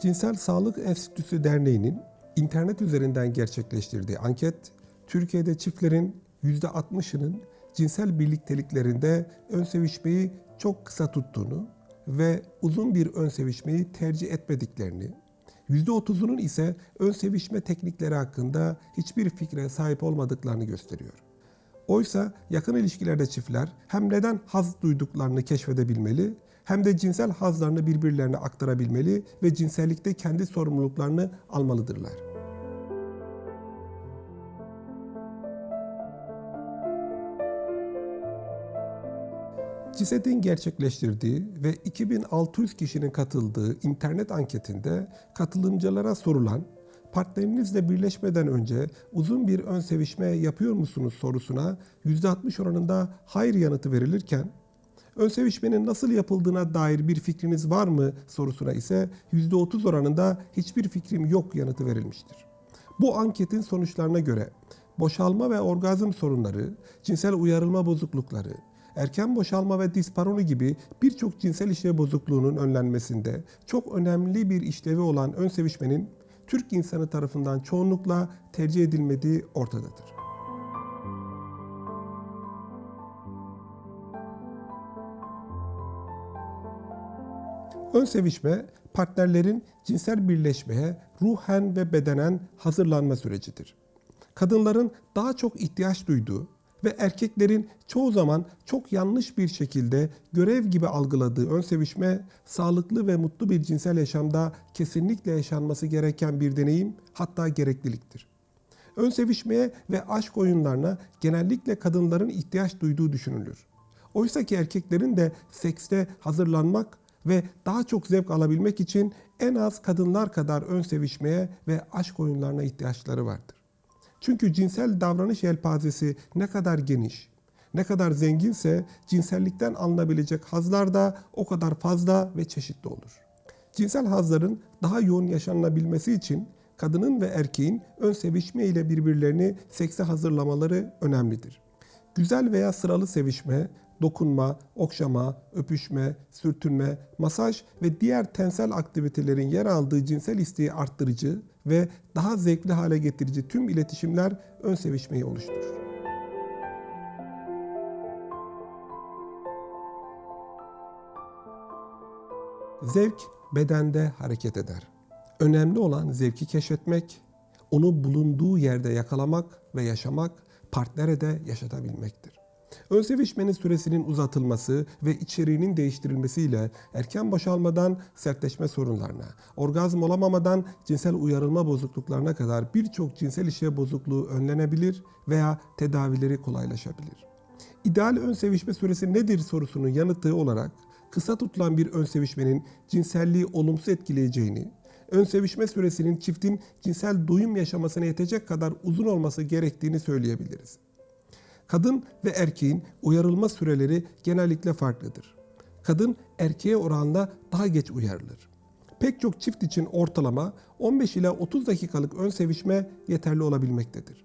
Cinsel Sağlık Enstitüsü Derneği'nin internet üzerinden gerçekleştirdiği anket, Türkiye'de çiftlerin %60'ının cinsel birlikteliklerinde ön sevişmeyi çok kısa tuttuğunu ve uzun bir ön sevişmeyi tercih etmediklerini, %30'unun ise ön sevişme teknikleri hakkında hiçbir fikre sahip olmadıklarını gösteriyor. Oysa yakın ilişkilerde çiftler hem neden haz duyduklarını keşfedebilmeli hem de cinsel hazlarını birbirlerine aktarabilmeli ve cinsellikte kendi sorumluluklarını almalıdırlar. CİSED'in gerçekleştirdiği ve 2600 kişinin katıldığı internet anketinde katılımcılara sorulan partnerinizle birleşmeden önce uzun bir ön sevişme yapıyor musunuz sorusuna %60 oranında hayır yanıtı verilirken ön sevişmenin nasıl yapıldığına dair bir fikriniz var mı sorusuna ise %30 oranında hiçbir fikrim yok yanıtı verilmiştir. Bu anketin sonuçlarına göre boşalma ve orgazm sorunları, cinsel uyarılma bozuklukları, erken boşalma ve disparoni gibi birçok cinsel işlev bozukluğunun önlenmesinde çok önemli bir işlevi olan ön sevişmenin Türk insanı tarafından çoğunlukla tercih edilmediği ortadadır. Ön sevişme partnerlerin cinsel birleşmeye ruhen ve bedenen hazırlanma sürecidir. Kadınların daha çok ihtiyaç duyduğu ve erkeklerin çoğu zaman çok yanlış bir şekilde görev gibi algıladığı ön sevişme sağlıklı ve mutlu bir cinsel yaşamda kesinlikle yaşanması gereken bir deneyim hatta gerekliliktir. Ön sevişmeye ve aşk oyunlarına genellikle kadınların ihtiyaç duyduğu düşünülür. Oysa ki erkeklerin de sekste hazırlanmak ve daha çok zevk alabilmek için en az kadınlar kadar ön sevişmeye ve aşk oyunlarına ihtiyaçları vardır. Çünkü cinsel davranış yelpazesi ne kadar geniş, ne kadar zenginse cinsellikten alınabilecek hazlar da o kadar fazla ve çeşitli olur. Cinsel hazların daha yoğun yaşanabilmesi için kadının ve erkeğin ön sevişme ile birbirlerini sekse hazırlamaları önemlidir. Güzel veya sıralı sevişme, dokunma, okşama, öpüşme, sürtünme, masaj ve diğer tensel aktivitelerin yer aldığı cinsel isteği arttırıcı ve daha zevkli hale getirici tüm iletişimler ön sevişmeyi oluşturur. Zevk bedende hareket eder. Önemli olan zevki keşfetmek, onu bulunduğu yerde yakalamak ve yaşamak, partnere de yaşatabilmektir. Ön sevişmenin süresinin uzatılması ve içeriğinin değiştirilmesiyle erken boşalmadan sertleşme sorunlarına, orgazm olamamadan cinsel uyarılma bozukluklarına kadar birçok cinsel işlev bozukluğu önlenebilir veya tedavileri kolaylaşabilir. İdeal ön sevişme süresi nedir sorusunun yanıtı olarak kısa tutulan bir ön sevişmenin cinselliği olumsuz etkileyeceğini, ön sevişme süresinin çiftin cinsel doyum yaşamasına yetecek kadar uzun olması gerektiğini söyleyebiliriz. Kadın ve erkeğin uyarılma süreleri genellikle farklıdır. Kadın erkeğe oranla daha geç uyarılır. Pek çok çift için ortalama 15 ila 30 dakikalık ön sevişme yeterli olabilmektedir.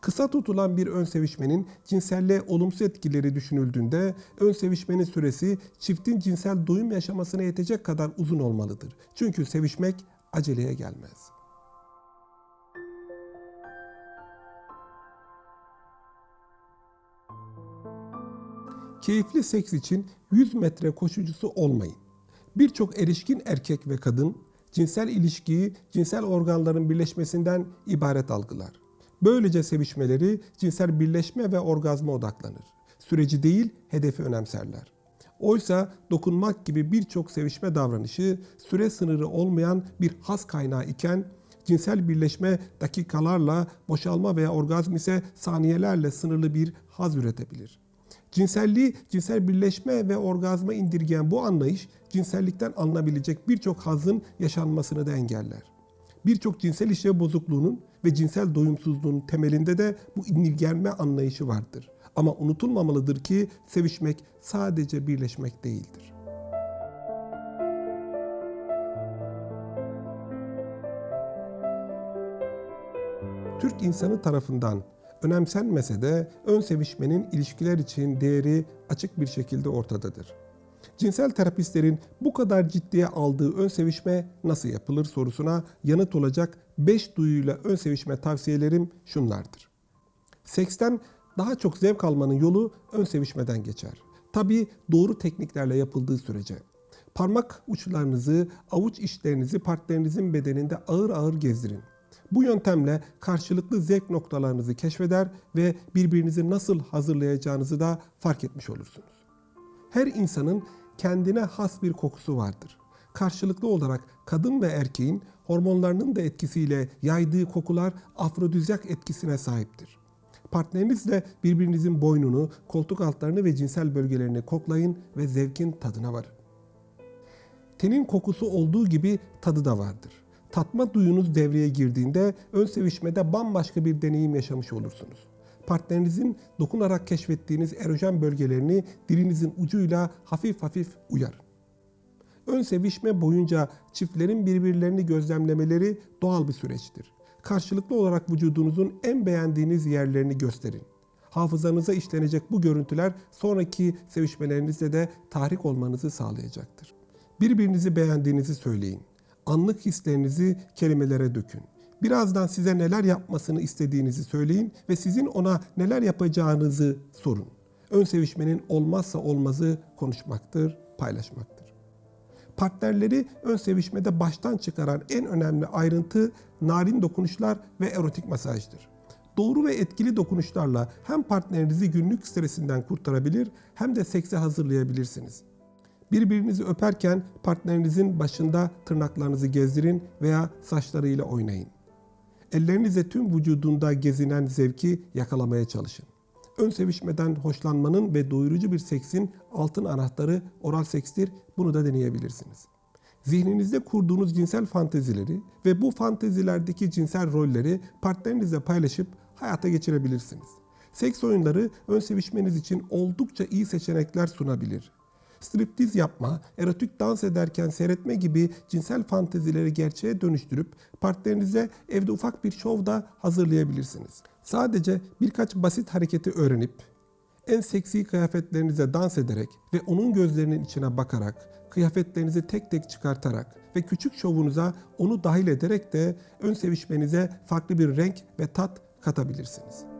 Kısa tutulan bir ön sevişmenin cinselliğe olumsuz etkileri düşünüldüğünde ön sevişmenin süresi çiftin cinsel doyum yaşamasına yetecek kadar uzun olmalıdır. Çünkü sevişmek aceleye gelmez. Keyifli seks için 100 metre koşucusu olmayın. Birçok erişkin erkek ve kadın cinsel ilişkiyi cinsel organların birleşmesinden ibaret algılar. Böylece sevişmeleri cinsel birleşme ve orgazma odaklanır. Süreci değil, hedefi önemserler. Oysa dokunmak gibi birçok sevişme davranışı süre sınırı olmayan bir has kaynağı iken cinsel birleşme dakikalarla, boşalma veya orgazm ise saniyelerle sınırlı bir haz üretebilir. Cinselliği, cinsel birleşme ve orgazma indirgeyen bu anlayış cinsellikten alınabilecek birçok hazın yaşanmasını da engeller. Birçok cinsel işlev bozukluğunun ve cinsel doyumsuzluğun temelinde de bu indirgenme anlayışı vardır. Ama unutulmamalıdır ki sevişmek sadece birleşmek değildir. Türk insanı tarafından önemsenmese de ön sevişmenin ilişkiler için değeri açık bir şekilde ortadadır. Cinsel terapistlerin bu kadar ciddiye aldığı ön sevişme nasıl yapılır sorusuna yanıt olacak 5 duyuyla ön sevişme tavsiyelerim şunlardır. Seksten daha çok zevk almanın yolu ön sevişmeden geçer. Tabii doğru tekniklerle yapıldığı sürece. Parmak uçlarınızı, avuç içlerinizi partnerinizin bedeninde ağır ağır gezdirin. Bu yöntemle karşılıklı zevk noktalarınızı keşfeder ve birbirinizi nasıl hazırlayacağınızı da fark etmiş olursunuz. Her insanın kendine has bir kokusu vardır. Karşılıklı olarak kadın ve erkeğin hormonlarının da etkisiyle yaydığı kokular afrodizyak etkisine sahiptir. Partnerinizle birbirinizin boynunu, koltuk altlarını ve cinsel bölgelerini koklayın ve zevkin tadına varın. Tenin kokusu olduğu gibi tadı da vardır. Tatma duyunuz devreye girdiğinde ön sevişmede bambaşka bir deneyim yaşamış olursunuz. Partnerinizin dokunarak keşfettiğiniz erojen bölgelerini dilinizin ucuyla hafif hafif uyarın. Ön sevişme boyunca çiftlerin birbirlerini gözlemlemeleri doğal bir süreçtir. Karşılıklı olarak vücudunuzun en beğendiğiniz yerlerini gösterin. Hafızanıza işlenecek bu görüntüler sonraki sevişmelerinizde de tahrik olmanızı sağlayacaktır. Birbirinizi beğendiğinizi söyleyin. Anlık hislerinizi kelimelere dökün. Birazdan size neler yapmasını istediğinizi söyleyin ve sizin ona neler yapacağınızı sorun. Ön sevişmenin olmazsa olmazı konuşmaktır, paylaşmaktır. Partnerleri ön sevişmede baştan çıkaran en önemli ayrıntı narin dokunuşlar ve erotik masajdır. Doğru ve etkili dokunuşlarla hem partnerinizi günlük stresinden kurtarabilir hem de sekse hazırlayabilirsiniz. Birbirinizi öperken partnerinizin başında tırnaklarınızı gezdirin veya saçlarıyla oynayın. Ellerinizle tüm vücudunda gezinen zevki yakalamaya çalışın. Ön sevişmeden hoşlanmanın ve doyurucu bir seksin altın anahtarı oral sekstir. Bunu da deneyebilirsiniz. Zihninizde kurduğunuz cinsel fantezileri ve bu fantezilerdeki cinsel rolleri partnerinizle paylaşıp hayata geçirebilirsiniz. Seks oyunları ön sevişmeniz için oldukça iyi seçenekler sunabilir. Striptiz yapma, erotik dans ederken seyretme gibi cinsel fantezileri gerçeğe dönüştürüp partnerinize evde ufak bir şov da hazırlayabilirsiniz. Sadece birkaç basit hareketi öğrenip en seksi kıyafetlerinize dans ederek ve onun gözlerinin içine bakarak, kıyafetlerinizi tek tek çıkartarak ve küçük şovunuza onu dahil ederek de ön sevişmenize farklı bir renk ve tat katabilirsiniz.